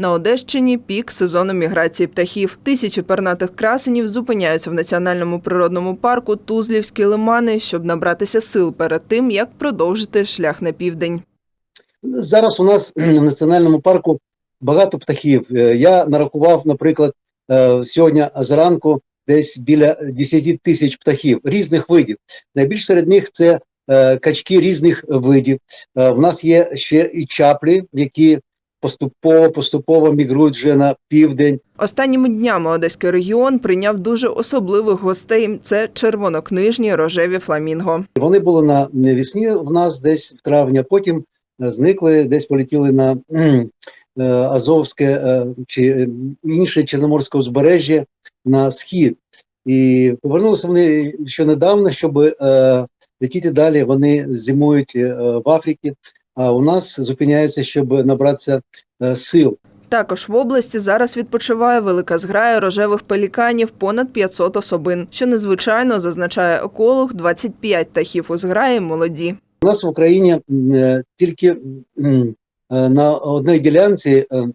На Одещині пік сезону міграції птахів. Тисячі пернатих красенів зупиняються в національному природному парку Тузлівські лимани, щоб набратися сил перед тим, як продовжити шлях на південь. Зараз у нас в національному парку багато птахів. Е, Я нарахував, наприклад, е, сьогодні зранку десь біля 10 тисяч птахів різних видів. Найбільш серед них це е, качки різних видів. В нас є ще і чаплі, які поступово поступово мігрують вже на південь. Останніми днями Одеський регіон прийняв дуже особливих гостей. Це червонокнижні рожеві фламінго. Вони були на весні в нас десь в травні, потім е, зникли, десь полетіли на е, Азовське е, чи інше Чорноморське узбережжя на схід. І повернулися вони ще недавно, щоб летіти далі. Вони зимують в Африці, а у нас зупиняються, щоб набратися е, сил. Також в області зараз відпочиває велика зграя рожевих пеліканів понад 500 особин. Що незвичайно зазначає еколог, 25 птахів у зграї молоді. У нас в Україні е, тільки е, на одній ділянці е,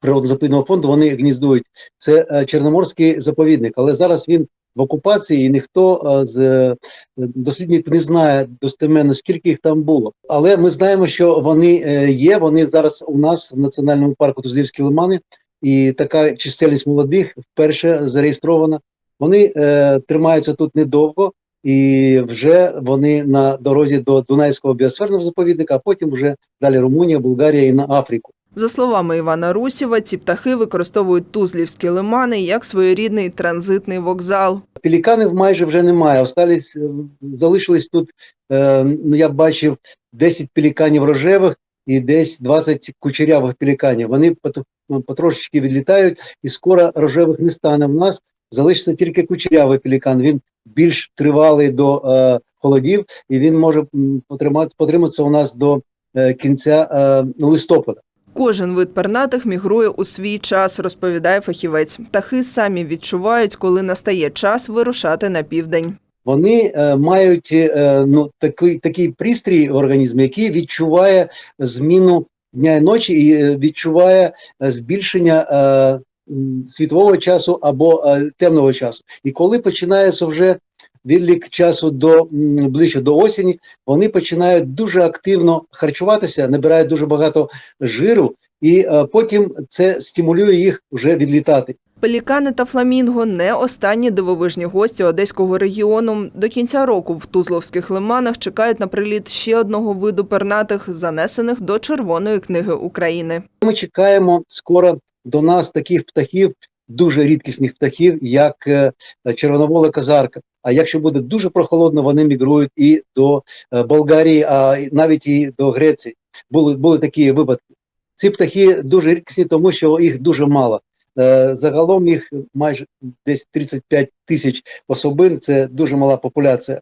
природно-заповідного фонду вони гніздують. Це Чорноморський заповідник, але зараз він в окупації, і ніхто е, з е, дослідників не знає достеменно, скільки їх там було. Але ми знаємо, що вони е, є. Вони зараз у нас в національному парку Тузлівські лимани, і така чисельність молодих вперше зареєстрована. Вони е, тримаються тут недовго. І вже вони на дорозі до Дунайського біосферного заповідника, а потім вже далі Румунія, Болгарія і на Африку. За словами Івана Русєва, ці птахи використовують тузлівські лимани як своєрідний транзитний вокзал. Пеліканів майже вже немає. Остались, е, залишились тут. Е, ну я бачив 10 пеліканів рожевих і десь 20 кучерявих пеліканів. Вони ну, потрошечки відлітають, і скоро рожевих не стане в нас. Залишиться тільки кучерявий пелікан. Він більш тривалий до е, холодів, і він може потримати потриматися у нас до кінця листопада. Кожен вид пернатих мігрує у свій час, розповідає фахівець. Птахи самі відчувають, коли настає час вирушати на південь. вони е, мають е, ну, такий, такий пристрій в організмі, який відчуває зміну дня і ночі і е, відчуває збільшення м, часу або темного часу. І коли починається вже відлік часу до ближче до осені, вони починають дуже активно харчуватися, набирають дуже багато жиру, і е, потім це стимулює їх вже відлітати. Пелікани та фламінго не останні дивовижні гості одеського регіону. До кінця року в Тузловських лиманах чекають на приліт ще одного виду пернатих, занесених до Червоної книги України. Ми чекаємо скоро до нас таких птахів, дуже рідкісних птахів, як е, червоновола казарка. А якщо буде дуже прохолодно, вони мігрують і до е, Болгарії, а навіть і до Греції. Були, були такі випадки. Ці птахи дуже рідкісні, тому що їх дуже мало. Е, Загалом їх майже десь 35 тисяч особин. Це дуже мала популяція.